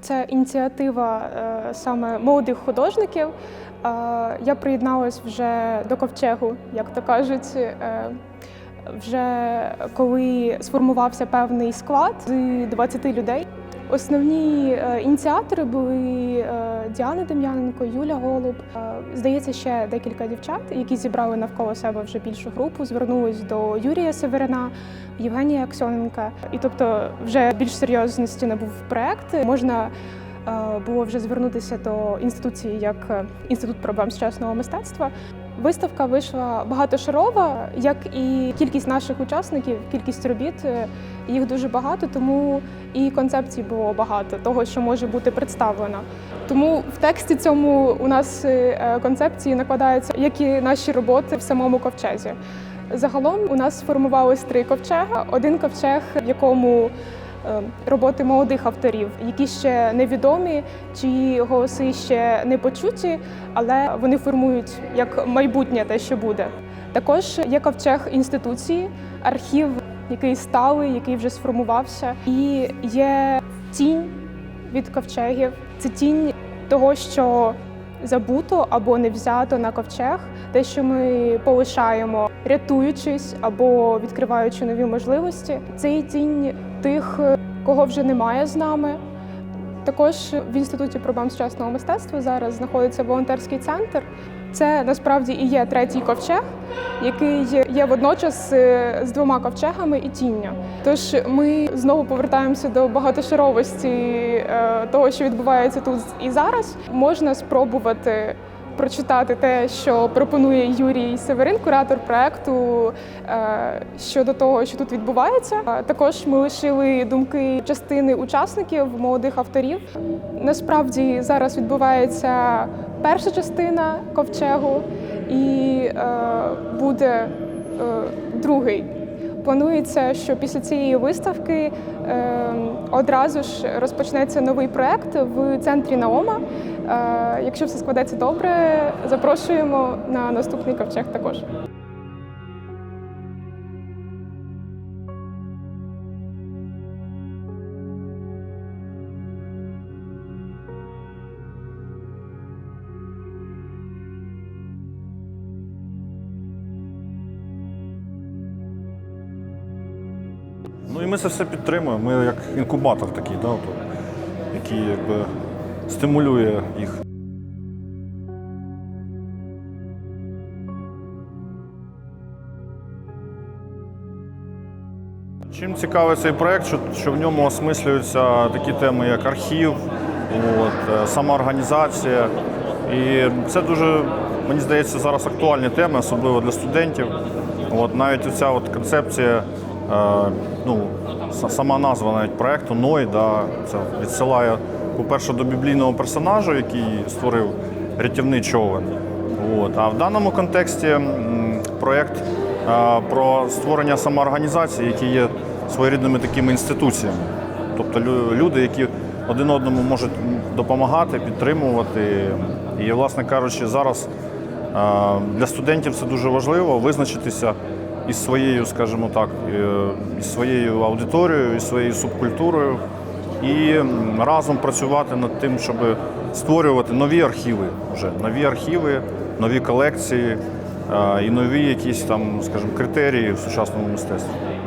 Це ініціатива е, саме молодих художників. Е, Я приєдналась вже до ковчегу, як то кажуть. е, Вже коли сформувався певний склад з 20 людей. Основні е, ініціатори були е, Діана Дем'яненко, Юля Голуб. Е, Здається, ще декілька дівчат, які зібрали навколо себе вже більшу групу, звернулись до Юрія Северина, Євгенія Аксьоненка. І тобто, вже більш серйозності набув проект. Можна було вже звернутися до інституції як інститут проблем сучасного мистецтва. Виставка вийшла багатошарова, як і кількість наших учасників, кількість робіт. е, Їх дуже багато, тому і концепцій було багато того, що може бути представлено. Тому в тексті цьому у нас е, концепції накладаються, як і наші роботи в самому ковчезі. Загалом у нас сформувалось три ковчега. Один ковчег, в якому е, роботи молодих авторів, які ще невідомі, чиї голоси ще не почуті, але вони формують як майбутнє те, що буде. Також є ковчег інституції, архів, який сталий, який вже сформувався, і є тінь від ковчегів. Це тінь того, що забуто або не взято на ковчег, те, що ми полишаємо, рятуючись або відкриваючи нові можливості. Це і тінь тих, кого вже немає з нами. Також в інституті проблем сучасного мистецтва зараз знаходиться волонтерський центр. Це насправді і є третій ковчег, який є водночас е, з двома ковчегами і тінню. Тож ми знову повертаємося до багатошаровості е, того, що відбувається тут і зараз. Можна спробувати прочитати те, що пропонує Юрій Северин, куратор проекту е, щодо того, що тут відбувається. Також ми лишили думки частини учасників, молодих авторів. Насправді зараз відбувається перша частина ковчегу, і е, буде е, другий. Планується, що після цієї виставки е, одразу ж розпочнеться новий проект в центрі Наома. Якщо все складеться добре, запрошуємо на наступний ковчег також. Ну і ми це все підтримуємо. Ми як інкубатор такий, да, який якби стимулює їх. Чим цікавий цей проєкт, що, в ньому осмислюються такі теми, як архів, от, е, самоорганізація. І це дуже, мені здається, зараз актуальні теми, особливо для студентів. От, навіть ця от концепція, е, ну, сама назва навіть проєкту Ной, да, це відсилає, по-перше, до біблійного персонажа, який створив рятівний човен. От. А в даному контексті проєкт е, про створення самоорганізації, які є своєрідними такими інституціями. Тобто люди, які один одному можуть допомагати, підтримувати. І, власне кажучи, зараз е, для студентів це дуже важливо визначитися із своєю, скажімо так, е, із своєю аудиторією, із своєю субкультурою і разом працювати над тим, щоб створювати нові архіви, вже нові архіви, нові колекції е, і нові якісь там, скажімо, критерії в сучасному мистецтві.